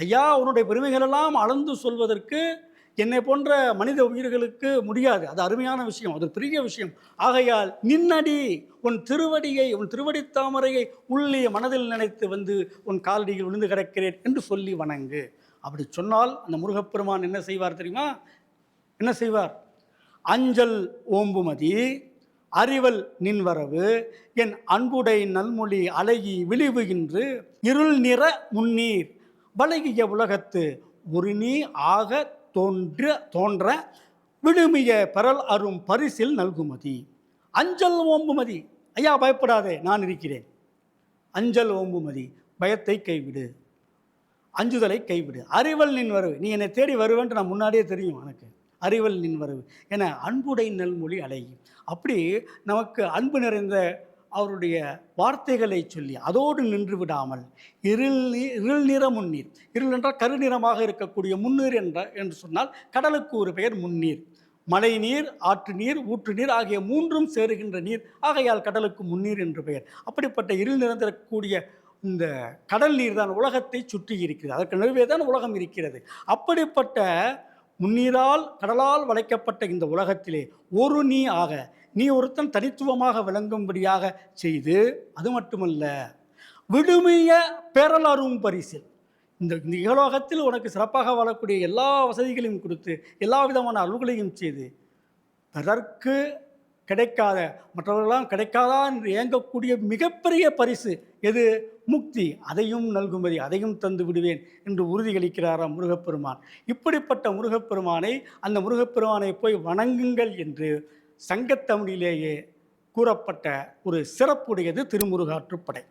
ஐயா உன்னுடைய பெருமைகளெல்லாம் அளந்து சொல்வதற்கு என்னை போன்ற மனித உயிர்களுக்கு முடியாது. அது அருமையான விஷயம் அது பெரிய விஷயம். ஆகையால் நின்னடி உன் திருவடியை உன் திருவடி தாமரையை உள்ளே மனதில் நினைத்து வந்து உன் காலடியில் விழுந்து கிடக்கிறேன் என்று சொல்லி வணங்கு. அப்படி சொன்னால் அந்த முருகப்பெருமான் என்ன செய்வார் தெரியுமா? என்ன செய்வார்? அஞ்சல் ஓம்புமதி அறிவல் நின்வரவு என் அன்புடை நல்மொழி அழகி விழிவுகின்று இருள் நிற முன்னீர். வழகிய உலகத்து ஒரு நீ ஆக தோன்ற தோன்ற விழுமிய பெறல் அரும் பரிசில் நல்குமதி. அஞ்சல் ஓம்புமதி. ஐயா பயப்படாதே நான் இருக்கிறேன். அஞ்சல் ஓம்புமதி பயத்தை கைவிடு. அஞ்சுதலை கைவிடு. அறிவல் நின் வரவு. நீ என்னை தேடி வருவேன்ட்டு நான் முன்னாடியே தெரியும் எனக்கு அறிவல் நின் வரவு. என அன்புடை நல்மொழி அழகி. அப்படி நமக்கு அன்பு நிறைந்த அவருடைய வார்த்தைகளை சொல்லி அதோடு நின்று விடாமல் இருள் இருள் நிற முன்னீர். இருள் என்றால் கருநிறமாக இருக்கக்கூடிய முன்னீர் என்ற என்று சொன்னால் கடலுக்கு ஒரு பெயர் முன்னீர். மழை நீர் ஆற்று நீர் ஊற்று நீர் ஆகிய மூன்றும் சேருகின்ற நீர். ஆகையால் கடலுக்கு முன்னீர் என்று பெயர். அப்படிப்பட்ட இருள் நிறந்திருக்கக்கூடிய இந்த கடல் நீர் தான் உலகத்தை சுற்றி இருக்கிறது. அதற்கு நடுவே தான் உலகம் இருக்கிறது. அப்படிப்பட்ட முன்னீரால் கடலால் வளைக்கப்பட்ட இந்த உலகத்திலே ஒரு நீ ஆக நீ ஒருத்தன் தனித்துவமாக விளங்கும்படியாக செய்து அது மட்டுமல்ல விடுமிய பேரலரும் பரிசில். இந்த இந்த இகலோகத்தில் உனக்கு சிறப்பாக வாழக்கூடிய எல்லா வசதிகளையும் கொடுத்து எல்லா விதமான அருள்களையும் செய்து பிறர்க்கு கிடைக்காத மற்றவர்களெல்லாம் கிடைக்காதா என்று ஏங்கக்கூடிய மிகப்பெரிய பரிசு எது? முக்தி. அதையும் நல்குமதி அதையும் தந்து விடுவேன் என்று உறுதியளிக்கிறாராம் முருகப்பெருமான். இப்படிப்பட்ட முருகப்பெருமானை அந்த முருகப்பெருமானை போய் வணங்குங்கள் என்று சங்கத்தமிழிலேயே கூறப்பட்ட ஒரு சிறப்புடையது திருமுருகாற்றுப்படை.